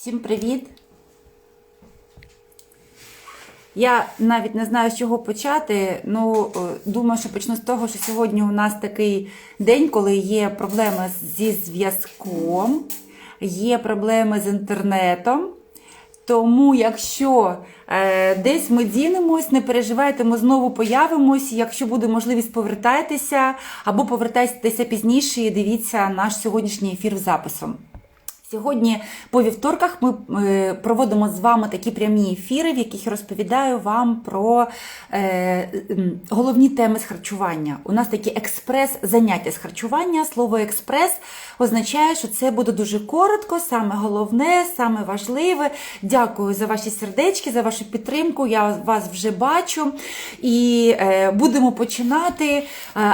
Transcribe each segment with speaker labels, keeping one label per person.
Speaker 1: Всім привіт! Я навіть не знаю, з чого почати. Ну, е, думаю, що почну з того, що сьогодні у нас такий день, коли є проблеми зі зв'язком, є проблеми з інтернетом. Тому, якщо е, десь ми дінемось, не переживайте, ми знову появимось. Якщо буде можливість, повертайтеся або повертайтеся пізніше і дивіться наш сьогоднішній ефір з записом. Сьогодні по вівторках ми е, проводимо з вами такі прямі ефіри, в яких розповідаю вам про е, головні теми з харчування. У нас такі експрес-заняття з харчування. Слово експрес означає, що це буде дуже коротко, саме головне, саме важливе. Дякую за ваші сердечки, за вашу підтримку. Я вас вже бачу. І е, будемо починати,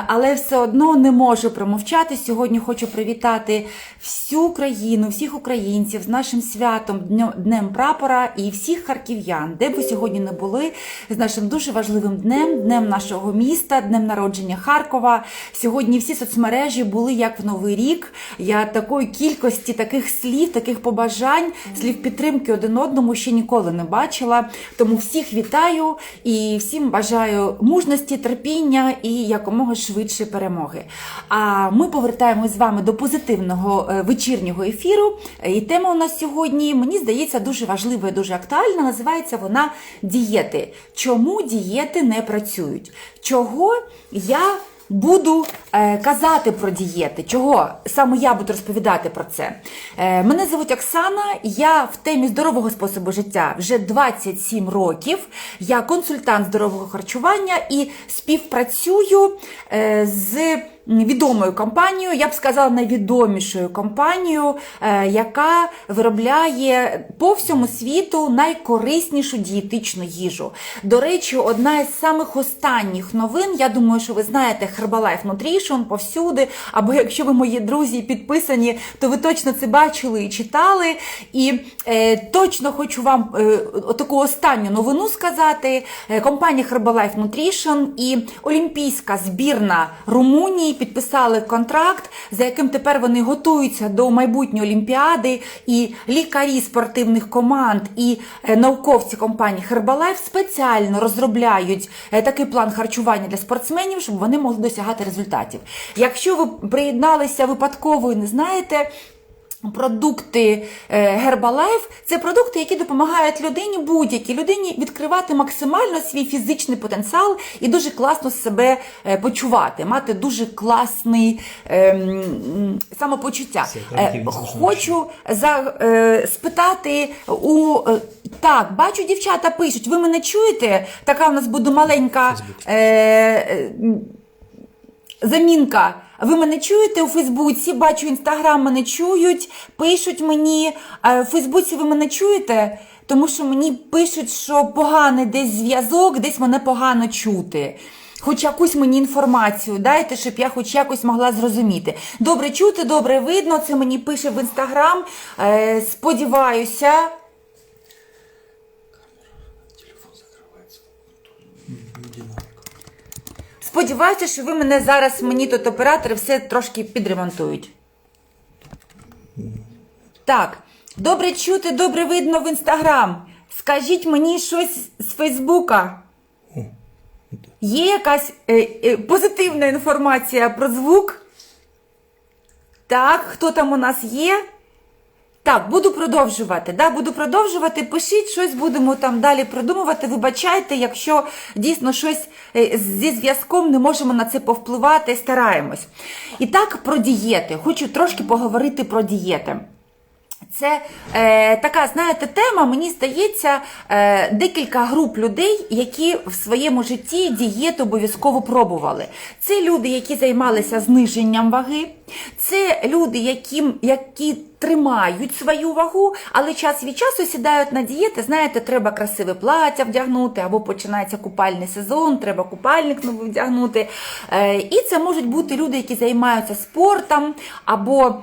Speaker 1: але все одно не можу промовчати. Сьогодні хочу привітати всю країну, всіх українців з нашим святом, Днем- Днем прапора і всіх харків'ян, де б ви сьогодні не були, з нашим дуже важливим днем, днем нашого міста, днем народження Харкова. Сьогодні всі соцмережі були як в Новий рік. Я такої кількості таких слів, таких побажань, слів підтримки один одному ще ніколи не бачила. Тому всіх вітаю і всім бажаю мужності, терпіння і якомога швидше перемоги. А ми повертаємось з вами до позитивного е, вечірнього ефіру. І тема у нас сьогодні, мені здається, дуже важлива і дуже актуальна. Називається вона дієти. Чому дієти не працюють? Чого я буду е, казати про дієти? Чого саме я буду розповідати про це? Е, мене звуть Оксана, я в темі здорового способу життя вже 27 років. Я консультант здорового харчування і співпрацюю е, з відомою компанією, я б сказала, найвідомішою компанією, е, яка виробляє по всьому світу найкориснішу дієтичну їжу. До речі, одна із самих останніх новин, я думаю, що ви знаєте Herbalife Nutrition повсюди, або якщо ви мої друзі підписані, то ви точно це бачили і читали. І е, точно хочу вам е, таку останню новину сказати. Е, компанія Herbalife Nutrition і Олімпійська збірна Румунії підписали контракт, за яким тепер вони готуються до майбутньої олімпіади. І лікарі спортивних команд і е, науковці компанії Herbalife спеціально розробляють е, такий план харчування для спортсменів, щоб вони могли досягати результатів. Якщо ви приєдналися випадково і не знаєте. Продукти е, Herbalife – це продукти, які допомагають людині, будь-якій людині відкривати максимально свій фізичний потенціал і дуже класно себе е, почувати, мати дуже класний ем, самопочуття. Е, Хочу за, е, спитати у так, бачу, дівчата пишуть. Ви мене чуєте? Така у нас буде маленька. Е, замінка. Ви мене чуєте у Фейсбуці? Бачу, інстаграм мене чують, пишуть мені. В Фейсбуці ви мене чуєте? Тому що мені пишуть, що поганий десь зв'язок, десь мене погано чути. Хоч якусь мені інформацію дайте, щоб я хоч якось могла зрозуміти. Добре чути, добре видно. Це мені пише в інстаграм. Е, сподіваюся. Сподіваюся, що ви мене зараз, мені тут оператори все трошки підремонтують. Так, добре чути, добре видно в інстаграм. Скажіть мені щось з Фейсбука. Є якась е, е, позитивна інформація про звук? Так, хто там у нас є? Так, буду продовжувати. Да, буду продовжувати. Пишіть щось, будемо там далі продумувати. Вибачайте, якщо дійсно щось е, зі зв'язком не можемо на це повпливати, стараємось. І так, про дієти. Хочу трошки поговорити про дієти. Це е, така, знаєте, тема, мені здається, е, декілька груп людей, які в своєму житті дієту обов'язково пробували. Це люди, які займалися зниженням ваги, це люди, які, які тримають свою вагу, але час від часу сідають на дієти. Знаєте, треба красиве плаття вдягнути, або починається купальний сезон, треба купальник новий вдягнути. Е, і це можуть бути люди, які займаються спортом, або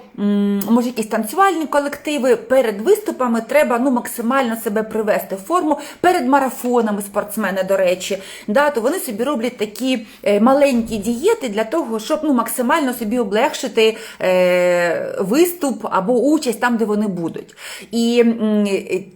Speaker 1: може якісь танцювальні колективи. Перед виступами треба ну, максимально себе привести в форму. Перед марафонами спортсмени, до речі, да, то вони собі роблять такі е, маленькі дієти для того, щоб ну, максимально собі облегшити е, виступ або участь там, де вони будуть. І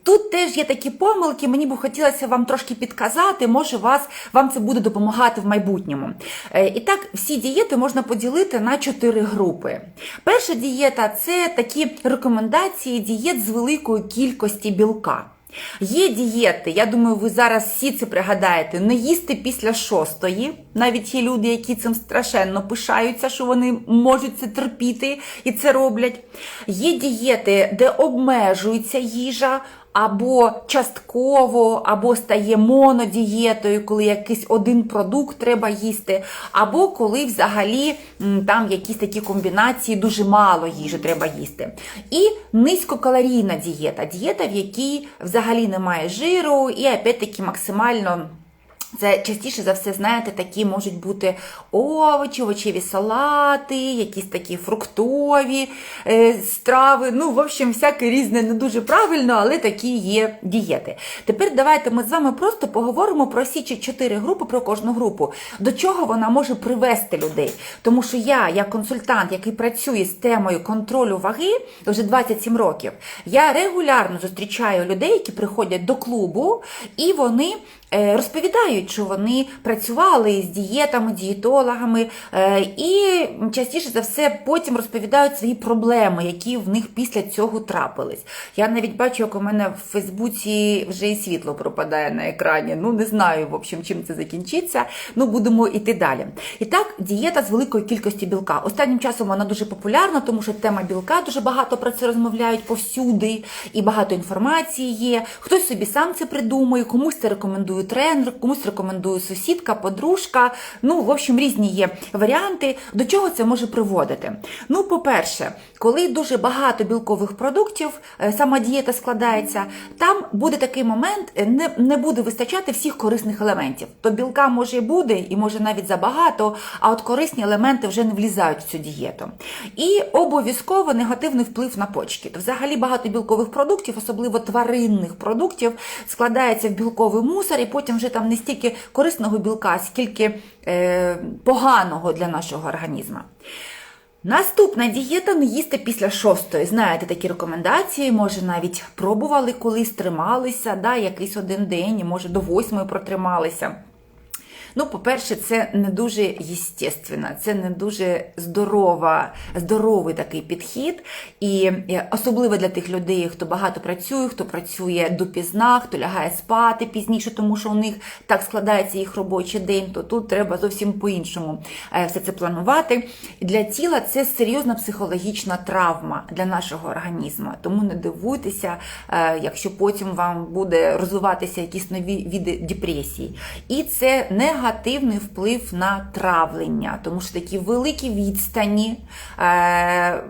Speaker 1: тут теж є такі помилки. Мені б хотілося вам трошки підказати, може вас вам це буде допомагати в майбутньому. Е, І так, всі дієти можна поділити на чотири групи. Перша дієта це такі рекомендації дієт з великої кількості білка. Є дієти, я думаю, ви зараз всі це пригадаєте, не їсти після шостої. Навіть є люди, які цим страшенно пишаються, що вони можуть це терпіти і це роблять. Є дієти, де обмежується їжа. Або частково, або стає монодієтою, коли якийсь один продукт треба їсти, або коли взагалі там якісь такі комбінації дуже мало їжі треба їсти. І низькокалорійна дієта, дієта, в якій взагалі немає жиру, і опять-таки максимально. Це частіше за все, знаєте, такі можуть бути овочі, овочеві салати, якісь такі фруктові е, страви. Ну, в общем, всяке різне не дуже правильно, але такі є дієти. Тепер давайте ми з вами просто поговоримо про всі чотири групи, про кожну групу. До чого вона може привести людей? Тому що я, як консультант, який працює з темою контролю ваги вже 27 років, я регулярно зустрічаю людей, які приходять до клубу, і вони розповідають, що вони працювали з дієтами, дієтологами, е, і частіше за все потім розповідають свої проблеми, які в них після цього трапились. Я навіть бачу, як у мене в Фейсбуці вже і світло пропадає на екрані. Ну не знаю, в общем, чим це закінчиться. Ну будемо йти далі. І так, дієта з великою кількістю білка. Останнім часом вона дуже популярна, тому що тема білка дуже багато про це розмовляють повсюди, і багато інформації є. Хтось собі сам це придумує, комусь це рекомендує тренер, комусь рекомендує сусідка, подружка. Ну, в общем, різні є варіанти. До чого це може приводити? Ну, по-перше, коли дуже багато білкових продуктів, е, сама дієта складається, там буде такий момент, е, не, не буде вистачати всіх корисних елементів. То білка може і буде, і може навіть забагато, а от корисні елементи вже не влізають в цю дієту. І обов'язково негативний вплив на почки. То взагалі багато білкових продуктів, особливо тваринних продуктів, складається в білковий мусор, і потім вже там не стільки корисного білка, скільки е, поганого для нашого організму. Наступна дієта не їсти після шостої. Знаєте такі рекомендації, може навіть пробували колись, трималися, да, якийсь один день, може до восьмої протрималися. Ну, по-перше, це не дуже єстественно, це не дуже здорова, здоровий такий підхід. І е, особливо для тих людей, хто багато працює, хто працює допізна, хто лягає спати пізніше, тому що у них так складається їх робочий день, то тут треба зовсім по-іншому е, все це планувати. Для тіла це серйозна психологічна травма для нашого організму. Тому не дивуйтеся, е, якщо потім вам буде розвиватися якісь нові види депресії. І це негативний вплив на травлення, тому що такі великі відстані. Е,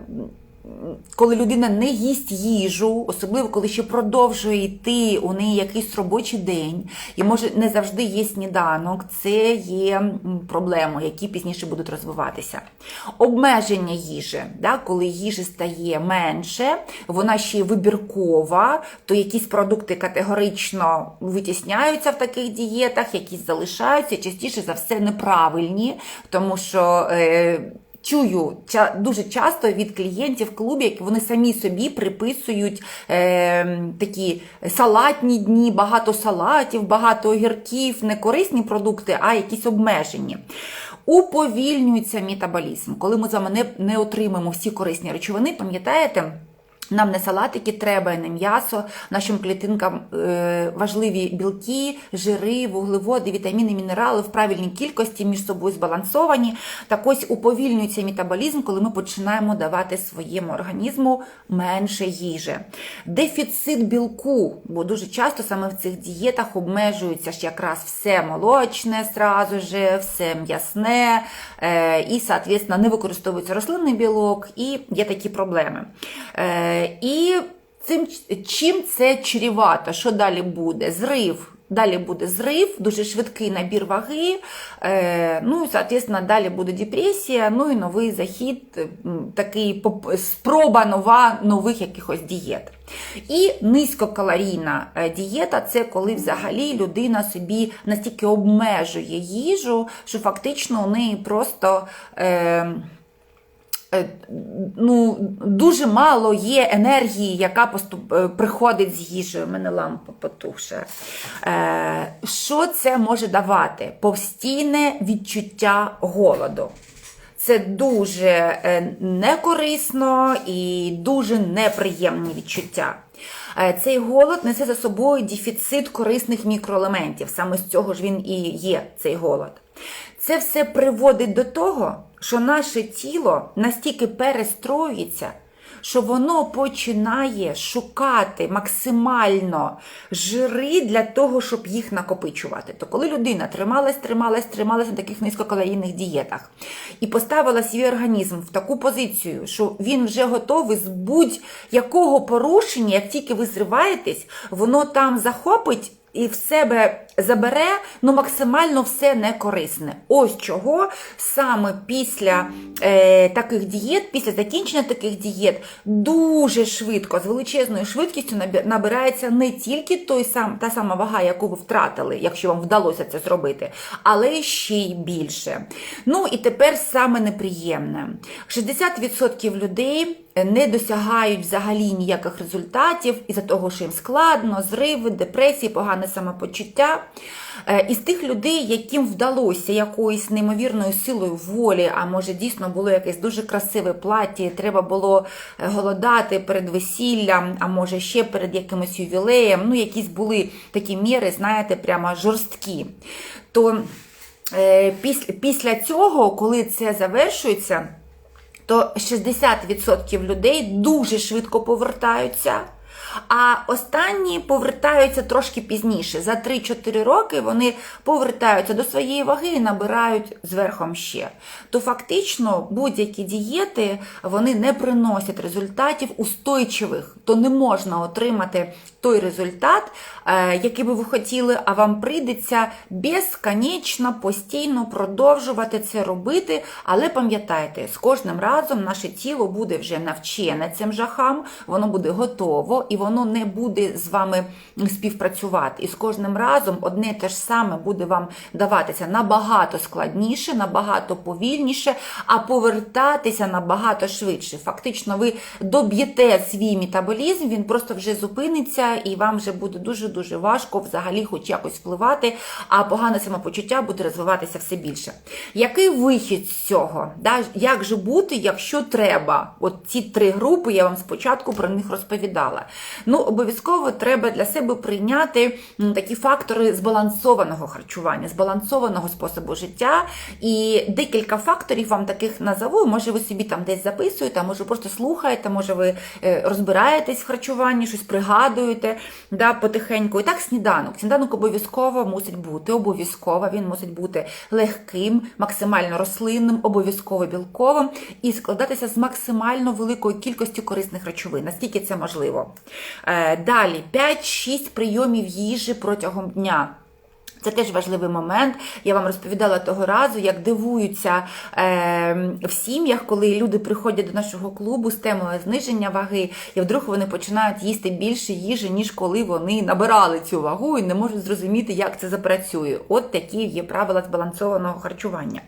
Speaker 1: коли людина не їсть їжу, особливо коли ще продовжує йти у неї якийсь робочий день, і може не завжди є сніданок, це є м, проблемою, які пізніше будуть розвиватися. Обмеження їжі, да, коли їжі стає менше, вона ще вибіркова, то якісь продукти категорично витісняються в таких дієтах, якісь залишаються, частіше за все неправильні, тому що. Е, Чую дуже часто від клієнтів клубів, які вони самі собі приписують е, такі салатні дні, багато салатів, багато огірків, не корисні продукти, а якісь обмежені. Уповільнюється метаболізм. Коли ми з вами не, не отримаємо всі корисні речовини, пам'ятаєте? Нам не салатики треба, і не м'ясо. Нашим клітинкам е, важливі білки, жири, вуглеводи, вітаміни, мінерали в правильній кількості між собою збалансовані. Так ось уповільнюється метаболізм, коли ми починаємо давати своєму організму менше їжі. Дефіцит білку, бо дуже часто саме в цих дієтах обмежується ж якраз все молочне, сразу же, все м'ясне, е, і, соответственно, не використовується рослинний білок, і є такі проблеми. І цим, чим це чрівато? Що далі буде? Зрив. Далі буде зрив, дуже швидкий набір ваги, е, ну і, соответственно, далі буде депресія, ну і новий захід, такий спроба нова нових якихось дієт. І низькокалорійна е, дієта це коли взагалі людина собі настільки обмежує їжу, що фактично у неї просто. Е, ну, дуже мало є енергії, яка поступ, е, приходить з їжею. У мене лампа потухше. Е, що це може давати? Постійне відчуття голоду. Це дуже е, некорисно і дуже неприємні відчуття. Е, Цей голод несе за собою дефіцит корисних мікроелементів. Саме з цього ж він і є цей голод. Це все приводить до того, що наше тіло настільки перестроюється, що воно починає шукати максимально жири для того, щоб їх накопичувати. То коли людина трималась, трималась, трималась на таких низькокалорійних дієтах і поставила свій організм в таку позицію, що він вже готовий з будь-якого порушення, як тільки ви зриваєтесь, воно там захопить і в себе забере ну максимально все некорисне. Ось чого саме після е, таких дієт, після закінчення таких дієт, дуже швидко, з величезною швидкістю набирається не тільки той сам, та сама вага, яку ви втратили, якщо вам вдалося це зробити, але ще й більше. Ну і тепер саме неприємне: 60% людей не досягають взагалі ніяких результатів із-за того, що їм складно, зриви, депресії, погане самопочуття. Е, Із тих людей, яким вдалося якоюсь неймовірною силою волі, а може дійсно було якесь дуже красиве плаття, треба було е, голодати перед весіллям, а може ще перед якимось ювілеєм, ну якісь були такі міри, знаєте, прямо жорсткі. То е, після цього, коли це завершується, то 60% людей дуже швидко повертаються. А останні повертаються трошки пізніше. За 3-4 роки вони повертаються до своєї ваги і набирають зверхом ще. То фактично будь-які дієти вони не приносять результатів устойчивих, то не можна отримати той результат, е, який би ви хотіли, а вам прийдеться безконечно, постійно продовжувати це робити. Але пам'ятайте, з кожним разом наше тіло буде вже навчене цим жахам, воно буде готово і воно не буде з вами співпрацювати. І з кожним разом одне те ж саме буде вам даватися набагато складніше, набагато повільніше, а повертатися набагато швидше. Фактично, ви доб'єте свій метаболізм, він просто вже зупиниться, і вам вже буде дуже-дуже важко взагалі хоч якось впливати, а погане самопочуття буде розвиватися все більше. Який вихід з цього? Да? Як же бути, якщо треба? От ці три групи, я вам спочатку про них розповідала. Ну, обов'язково треба для себе прийняти такі фактори збалансованого харчування, збалансованого способу життя. І декілька факторів вам таких назову. Може, ви собі там десь записуєте, а може просто слухаєте, може ви е, розбираєтесь в харчуванні, щось пригадуєте да, потихеньку. І так, сніданок. Сніданок обов'язково мусить бути, обов'язково він мусить бути легким, максимально рослинним, обов'язково білковим і складатися з максимально великою кількості корисних речовин, наскільки це можливо. Е, Далі 5-6 прийомів їжі протягом дня. Це теж важливий момент. Я вам розповідала того разу, як дивуються е, в сім'ях, коли люди приходять до нашого клубу з темою зниження ваги, і вдруг вони починають їсти більше їжі, ніж коли вони набирали цю вагу і не можуть зрозуміти, як це запрацює. От такі є правила збалансованого харчування.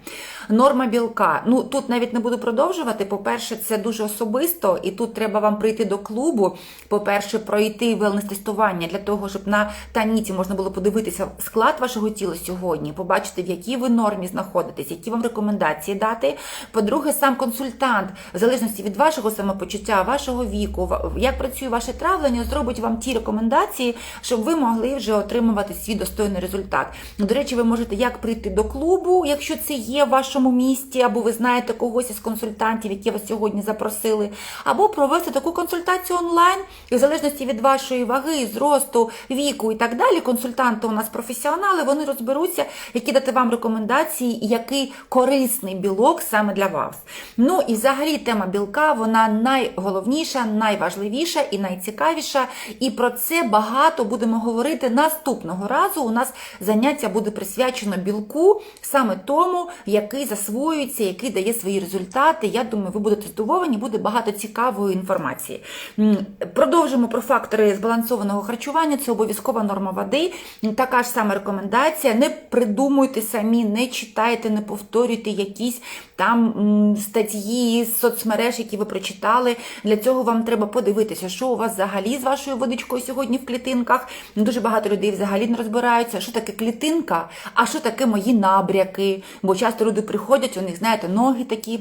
Speaker 1: Норма білка. Ну тут навіть не буду продовжувати. По-перше, це дуже особисто, і тут треба вам прийти до клубу. По-перше, пройти велнес-тестування для того, щоб на таніті можна було подивитися склад вашого тіла сьогодні, побачити, в якій ви нормі знаходитесь, які вам рекомендації дати. По-друге, сам консультант, в залежності від вашого самопочуття, вашого віку, як працює ваше травлення, зробить вам ті рекомендації, щоб ви могли вже отримувати свій достойний результат. До речі, ви можете як прийти до клубу, якщо це є в вашому місті, або ви знаєте когось із консультантів, які вас сьогодні запросили, або провести таку консультацію онлайн, і в залежності від вашої ваги, зросту, віку і так далі. Консультанти у нас професіонали, вони розберуться, які дати вам рекомендації, і який корисний білок саме для вас. Ну і взагалі тема білка вона найголовніша, найважливіша і найцікавіша. І про це багато будемо говорити наступного разу. У нас заняття буде присвячено білку, саме тому, який засвоюється, який дає свої результати. Я думаю, ви будете здивовані, буде багато цікавої інформації. Продовжимо про фактори збалансованого харчування. Це обов'язкова норма води. Така ж сама рекомендація рекомендація. Не придумуйте самі, не читайте, не повторюйте якісь там статті з соцмереж, які ви прочитали. Для цього вам треба подивитися, що у вас взагалі з вашою водичкою сьогодні в клітинках. Дуже багато людей взагалі не розбираються, що таке клітинка, а що таке мої набряки. Бо часто люди приходять, у них, знаєте, ноги такі.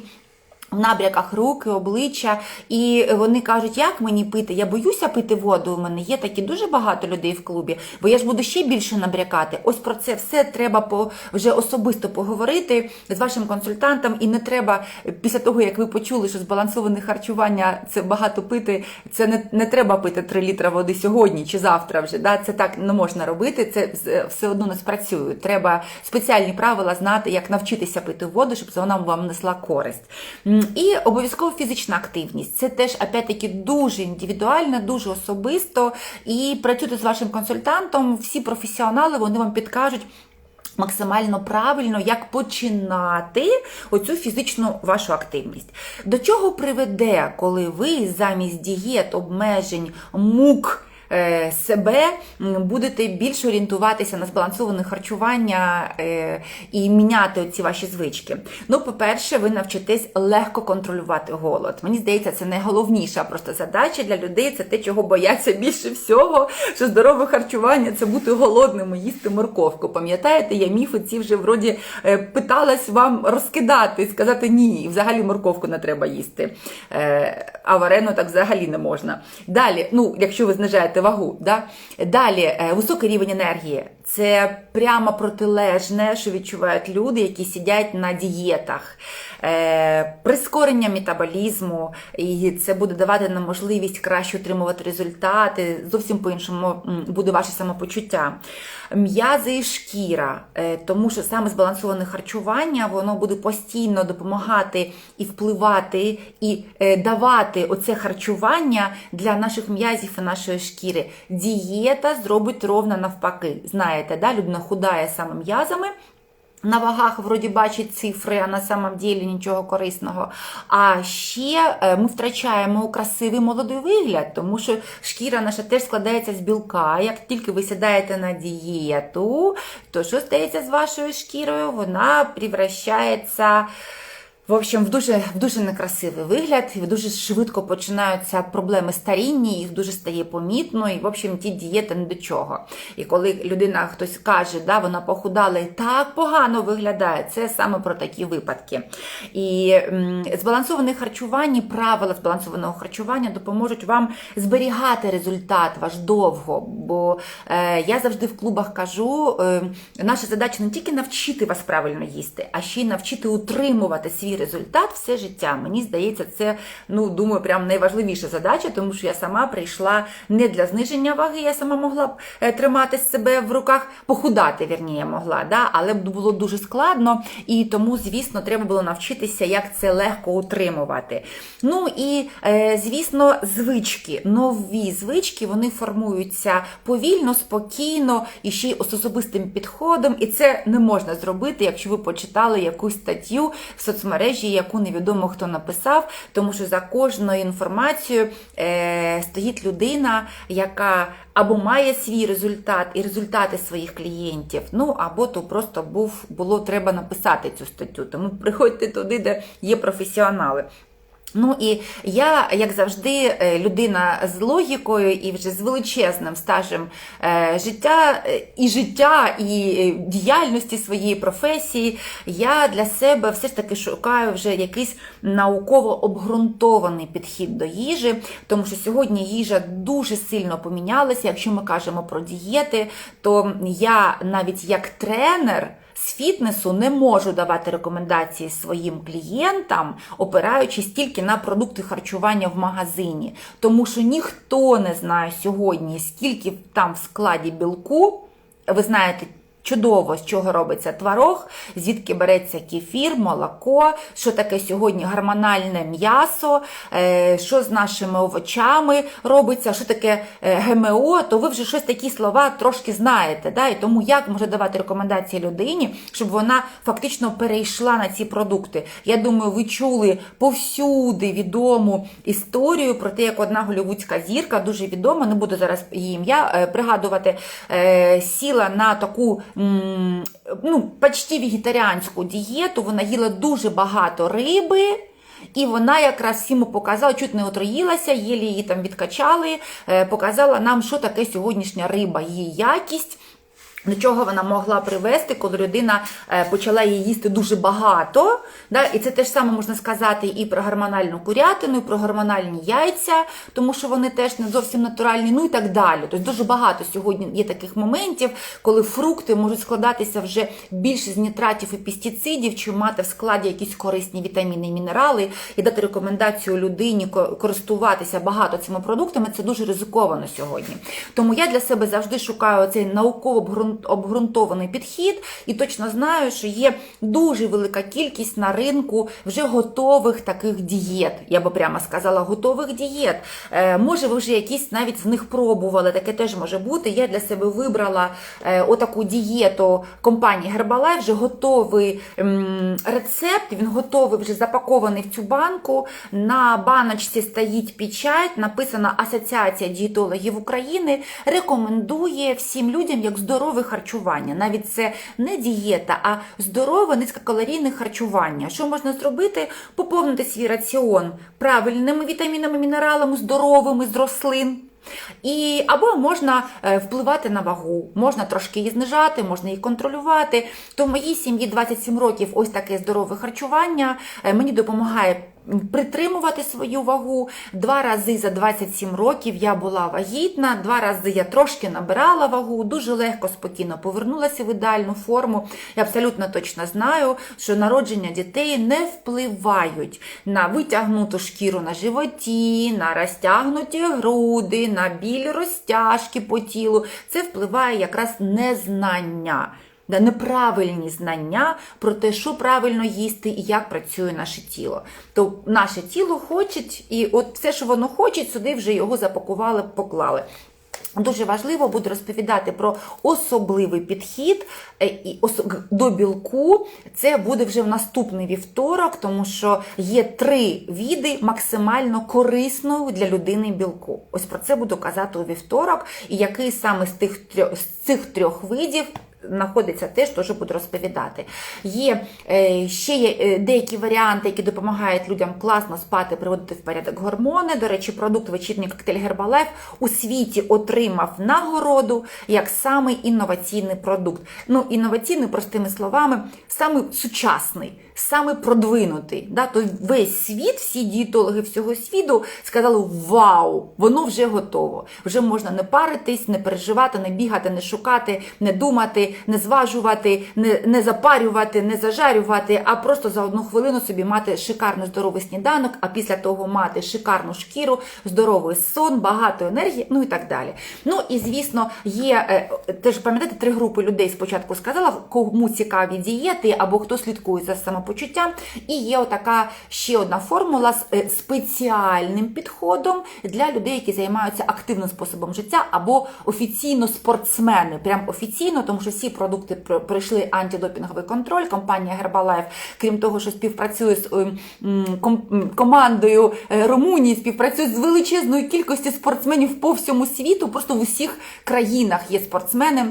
Speaker 1: В набряках руки, обличчя, і вони кажуть, як мені пити? Я боюся пити воду. У мене є такі дуже багато людей в клубі, бо я ж буду ще більше набрякати. Ось про це все треба по вже особисто поговорити з вашим консультантом. І не треба після того, як ви почули, що збалансоване харчування це багато пити. Це не, не треба пити 3 літра води сьогодні чи завтра вже. Да? Це так не можна робити. Це все одно не спрацює. Треба спеціальні правила знати, як навчитися пити воду, щоб вона вам несла користь. І обов'язково фізична активність. Це теж опять-таки дуже індивідуально, дуже особисто. І працюйте з вашим консультантом. Всі професіонали вони вам підкажуть. Максимально правильно, як починати оцю фізичну вашу активність. До чого приведе, коли ви замість дієт, обмежень, мук себе будете більше орієнтуватися на збалансоване харчування е, і міняти ці ваші звички? Ну, по-перше, ви навчитесь легко контролювати голод. Мені здається, це найголовніша просто задача для людей. Це те, чого бояться більше всього. Що здорове харчування це бути голодним і їсти морковку. Пам'ятаєте, я міфи ці вже вроді е, питалась вам розкидати і сказати ні, взагалі морковку не треба їсти. Е, А варену так взагалі не можна. Далі, ну, якщо ви знижаєте вагу, да? далі е, високий рівень енергії. Це прямо протилежне, що відчувають люди, які сидять на дієтах. Е, прискорення метаболізму, і це буде давати нам можливість краще отримувати результати. Зовсім по-іншому буде ваше самопочуття. М'язи і шкіра, е, тому що саме збалансоване харчування воно буде постійно допомагати і впливати, і е, давати оце харчування для наших м'язів і нашої шкіри. Дієта зробить ровно навпаки. Знаєте, да? людина худає саме м'язами. На вагах вроді бачить цифри, а на самом ділі нічого корисного. А ще е, ми втрачаємо красивий молодий вигляд, тому що шкіра наша теж складається з білка. Як тільки ви сідаєте на дієту, то що стається з вашою шкірою? Вона превращається. В общем, в дуже, в дуже некрасивий вигляд, і дуже швидко починаються проблеми старіння, їх дуже стає помітно, і в общем ті дієти не до чого. І коли людина хтось каже, да, вона похудала і так погано виглядає, це саме про такі випадки. І збалансоване харчування, правила збалансованого харчування допоможуть вам зберігати результат ваш довго. Бо е, я завжди в клубах кажу, е, наша задача не тільки навчити вас правильно їсти, а ще й навчити утримувати свій результат все життя. Мені здається, це ну думаю, прям найважливіша задача, тому що я сама прийшла не для зниження ваги, я сама могла б е, тримати себе в руках, похудати, вірніше, могла, да? але було дуже складно, і тому, звісно, треба було навчитися, як це легко утримувати. Ну і, е, звісно, звички, нові звички, вони формуються повільно, спокійно і ще й особистим підходом. І це не можна зробити, якщо ви почитали якусь статтю в соцмережі, яку невідомо хто написав, тому що за кожною інформацією е, стоїть людина, яка або має свій результат і результати своїх клієнтів, ну або то просто був було треба написати цю статтю. Тому приходьте туди, де є професіонали. Ну і я, як завжди, е, людина з логікою і вже з величезним стажем е, життя е, і життя, і діяльності своєї професії, я для себе все ж таки шукаю вже якийсь науково обґрунтований підхід до їжі, тому що сьогодні їжа дуже сильно помінялася. Якщо ми кажемо про дієти, то я навіть як тренер з фітнесу не можу давати рекомендації своїм клієнтам, опираючись тільки на продукти харчування в магазині. Тому що ніхто не знає сьогодні, скільки там в складі білку. Ви знаєте, чудово, з чого робиться творог, звідки береться кефір, молоко, що таке сьогодні гормональне м'ясо, е, що з нашими овочами робиться, що таке е, ГМО, то ви вже щось такі слова трошки знаєте. Да? І тому як може давати рекомендації людині, щоб вона фактично перейшла на ці продукти. Я думаю, ви чули повсюди відому історію про те, як одна голівудська зірка, дуже відома, не буду зараз її ім'я е, пригадувати, сіла на таку ну, почти вегетаріанську дієту, вона їла дуже багато риби. І вона якраз всім показала, чуть не отруїлася, єлі її там відкачали, е, показала нам, що таке сьогоднішня риба, її якість. До чого вона могла привести, коли людина е, почала її їсти дуже багато. Да? І це теж саме можна сказати і про гормональну курятину, і про гормональні яйця, тому що вони теж не зовсім натуральні, ну і так далі. Тобто дуже багато сьогодні є таких моментів, коли фрукти можуть складатися вже більше з нітратів і пестицидів, чи мати в складі якісь корисні вітаміни і мінерали, і дати рекомендацію людині користуватися багато цими продуктами, це дуже ризиковано сьогодні. Тому я для себе завжди шукаю цей науково обґрун- обґрунтований підхід і точно знаю, що є дуже велика кількість на ринку вже готових таких дієт. Я би прямо сказала, готових дієт. Е, може, ви вже якісь навіть з них пробували, таке теж може бути. Я для себе вибрала е, отаку дієту компанії Herbalife, вже готовий рецепт, він готовий, вже запакований в цю банку. На баночці стоїть печать, написана Асоціація дієтологів України. Рекомендує всім людям як здорове харчування. Навіть це не дієта, а здорове низькокалорійне харчування. Що можна зробити? Поповнити свій раціон правильними вітамінами, мінералами, здоровими з рослин. І або можна е, впливати на вагу, можна трошки її знижати, можна її контролювати. То в моїй сім'ї 27 років ось таке здорове харчування е, мені допомагає притримувати свою вагу. Два рази за 27 років я була вагітна, два рази я трошки набирала вагу, дуже легко, спокійно повернулася в ідеальну форму. Я абсолютно точно знаю, що народження дітей не впливають на витягнуту шкіру на животі, на розтягнуті груди, на біль розтяжки по тілу. Це впливає якраз незнання. Неправильні знання про те, що правильно їсти і як працює наше тіло. То наше тіло хоче, і от все, що воно хоче, сюди вже його запакували, поклали. Дуже важливо буде розповідати про особливий підхід е, до білку. Це буде вже в наступний вівторок, тому що є три віди максимально корисної для людини білку. Ось про це буду казати у вівторок, і який саме з тих трьох з цих трьох видів знаходиться теж теж буду розповідати. Є е, ще є е, деякі варіанти, які допомагають людям класно спати, приводити в порядок гормони. До речі, продукт вечірній коктейль Herbalife у світі отримав нагороду як самий інноваційний продукт. Ну, інноваційний, простими словами, саме сучасний. Саме продвинутий, да, то весь світ, всі дієтологи всього світу сказали: Вау, воно вже готово. Вже можна не паритись, не переживати, не бігати, не шукати, не думати, не зважувати, не, не запарювати, не зажарювати, а просто за одну хвилину собі мати шикарний здоровий сніданок, а після того мати шикарну шкіру, здоровий сон, багато енергії, ну і так далі. Ну і звісно, є е, теж пам'ятаєте, три групи людей спочатку сказала, кому цікаві дієти або хто слідкує за самопочуттям. І є отака ще одна формула з е, спеціальним підходом для людей, які займаються активним способом життя або офіційно спортсмени. Прям офіційно, тому що всі продукти про- пройшли антидопінговий контроль. Компанія Herbalife, крім того, що співпрацює з е, м, ком- м, командою е, Румунії, співпрацює з величезною кількістю спортсменів по всьому світу. Просто в усіх країнах є спортсмени.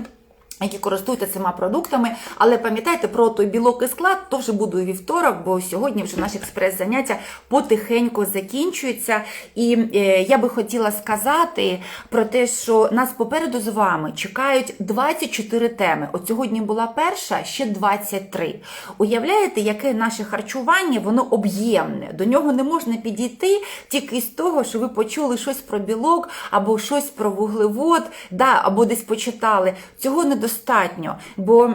Speaker 1: Які користуються цими продуктами, але пам'ятайте про той білок і склад, то вже буде у вівторок, бо сьогодні вже наші експрес-заняття потихеньку закінчуються. І е, я би хотіла сказати про те, що нас попереду з вами чекають 24 теми. От сьогодні була перша, ще 23. Уявляєте, яке наше харчування, воно об'ємне. До нього не можна підійти тільки з того, що ви почули щось про білок або щось про вуглевод, да, або десь почитали. Цього недостатньо, бо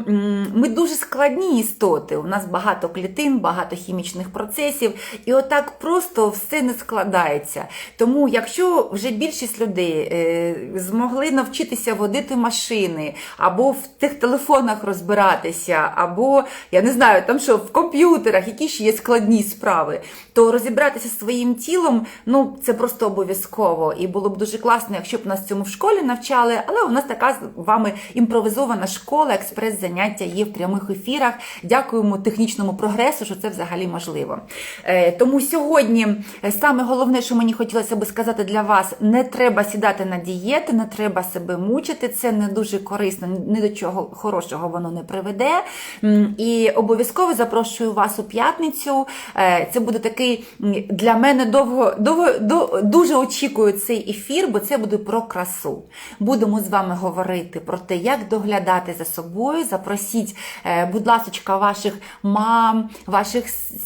Speaker 1: ми дуже складні істоти. У нас багато клітин, багато хімічних процесів, і отак просто все не складається. Тому, якщо вже більшість людей е, змогли навчитися водити машини, або в тих телефонах розбиратися, або я не знаю, там що в комп'ютерах, які ще є складні справи, то розібратися зі своїм тілом, ну це просто обов'язково. І було б дуже класно, якщо б нас цьому в школі навчали, але у нас така з вами імпровизована організована школа, експрес-заняття є в прямих ефірах. Дякуємо технічному прогресу, що це взагалі можливо. Е, Тому сьогодні е, саме головне, що мені хотілося би сказати для вас, не треба сідати на дієти, не треба себе мучити. Це не дуже корисно, ні до чого хорошого воно не приведе. І обов'язково запрошую вас у п'ятницю. Е, Це буде такий для мене довго, довго дуже очікую цей ефір, бо це буде про красу. Будемо з вами говорити про те, як доглядати за собою. Запросіть, е, будь ласка, ваших мам, ваших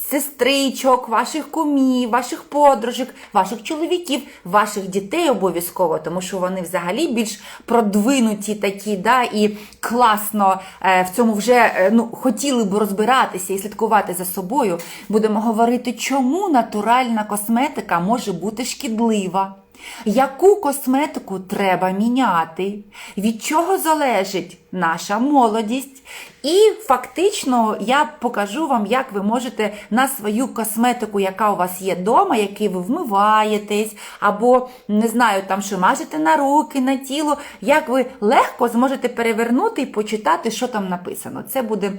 Speaker 1: сестричок, ваших кумів, ваших подружок, ваших чоловіків, ваших дітей обов'язково, тому що вони взагалі більш продвинуті такі, да, і класно е, в цьому вже е, ну, хотіли б розбиратися і слідкувати за собою. Будемо говорити, чому натуральна косметика може бути шкідлива. Яку косметику треба міняти? Від чого залежить наша молодість? І фактично я покажу вам, як ви можете на свою косметику, яка у вас є вдома, який ви вмиваєтесь, або не знаю, там що мажете на руки, на тіло, як ви легко зможете перевернути і почитати, що там написано. Це буде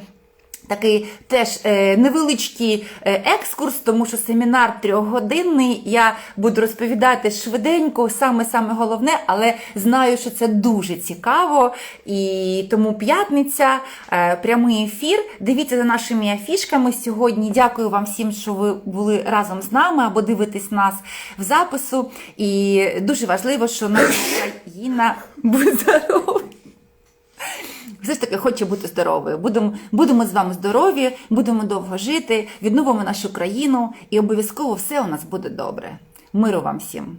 Speaker 1: Такий теж е, невеличкий е, екскурс, тому що семінар трьохгодинний. Я буду розповідати швиденько, саме-саме головне, але знаю, що це дуже цікаво. І тому п'ятниця, е, прямий ефір. Дивіться за нашими афішками сьогодні. Дякую вам всім, що ви були разом з нами або дивитесь нас в запису. І дуже важливо, що наша країна буде здорова все ж таки хоче бути здоровою. Будемо будемо з вами здорові, будемо довго жити, відновимо нашу країну, і обов'язково все у нас буде добре. Миру вам всім!